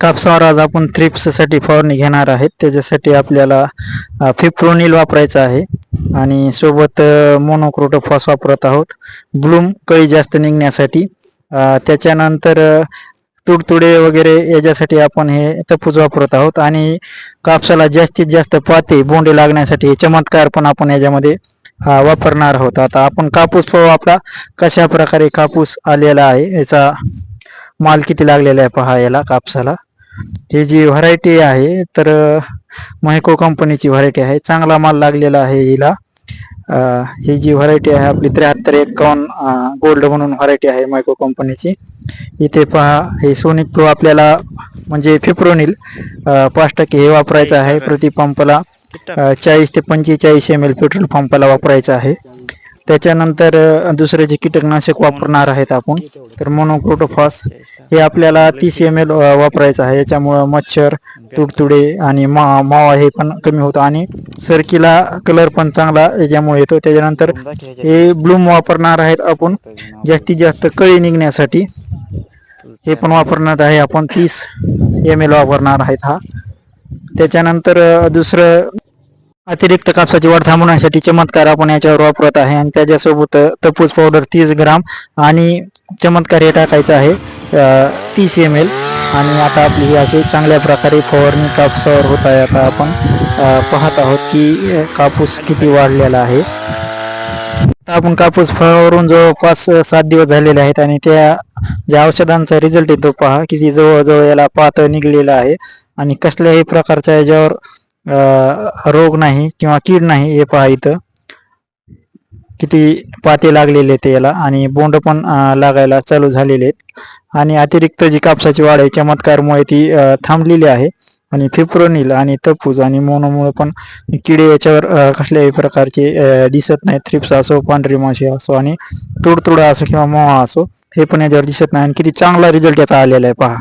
कापसावर आज आपण थ्रिप्ससाठी फवारणी घेणार आहेत. त्याच्यासाठी आपल्याला फिप्रोनिल वापरायचं आहे आणि सोबत मोनोक्रोटोफॉस वापरत आहोत. ब्लूम कळी जास्त निघण्यासाठी त्याच्यानंतर तुडतुडे वगैरे याच्यासाठी आपण हे तपूज वापरत आहोत. आणि कापसाला जास्तीत जास्त पाते बोंडे लागण्यासाठी हे चमत्कार पण आपण याच्यामध्ये वापरणार आहोत. आता आपण कापूस पाहू आपला कशा प्रकारे कापूस आलेला आहे याचा माल किती लागलेला आहे पहा याला कापसाला. ही जी व्हरायटी आहे तर मायको कंपनीची व्हरायटी आहे. चांगला माल लागलेला आहे हिला. ही जी व्हरायटी आहे आपली त्र्याहत्तर एकावन्न गोल्ड म्हणून व्हरायटी आहे मायको कंपनीची इथे पहा हे सोनिक प्रो आपल्याला म्हणजे फिप्रोनिल पाच टक्के हे वापरायचं आहे प्रति पंपाला. चाळीस ते पंचेचाळीस एम एल पेट्रोल पंपाला वापरायचं आहे. त्याच्यानंतर दुसरे जे कीटकनाशक वापरणार आहेत आपण तर मोनोक्रोटोफॉस हे आपल्याला तीस एम एल वापरायचं आहे. याच्यामुळं मच्छर तुडतुडे आणि मा मावा हे पण कमी होतं आणि सरकीला कलर पण चांगला याच्यामुळे येतो. त्याच्यानंतर हे ब्लूम वापरणार आहेत आपण. जास्तीत जास्त कळी निघण्यासाठी हे पण वापरणार आहे आपण. तीस एम एल वापरणार आहेत हा. त्याच्यानंतर दुसरं अतिरिक्त कापसाची वाढ थांबवण्यासाठी चमत्कार आपण याच्यावर वापरत आहे. आणि त्याच्यासोबत तपूस पावडर तीस ग्राम आणि चमत्कार हे टाकायचं आहे तीस एम एल आणि आता आपली ही अशी चांगल्या प्रकारे फवारणी कापसावर होत आहे. आता आपण पाहत आहोत की कापूस किती वाढलेला आहे. आता आपण कापूस फळावरून जवळपास सात दिवस झालेले आहेत आणि त्या ज्या औषधांचा रिझल्ट येतो पहा किती जवळजवळ याला पातळ निघलेला आहे. आणि कसल्याही प्रकारच्या याच्यावर रोग नाही किंवा कीड नाही हे पहा इथं. किती पाते लागलेले आहेत याला आणि बोंड पण लागायला चालू झालेले आहेत. आणि अतिरिक्त जी कापसाची वाढ आहे चमत्कारमुळे ती थांबलेली आहे. आणि फिप्रोनिल आणि तपूज आणि मोनोमुळे पण किडे याच्यावर कसल्याही प्रकारचे दिसत नाही थ्रिप्स असो पांढरी माशी असो आणि तुडतुडा असो किंवा मोहा असो हे पण याच्यावर दिसत नाही. आणि किती चांगला रिझल्ट याचा आलेला आहे पहा.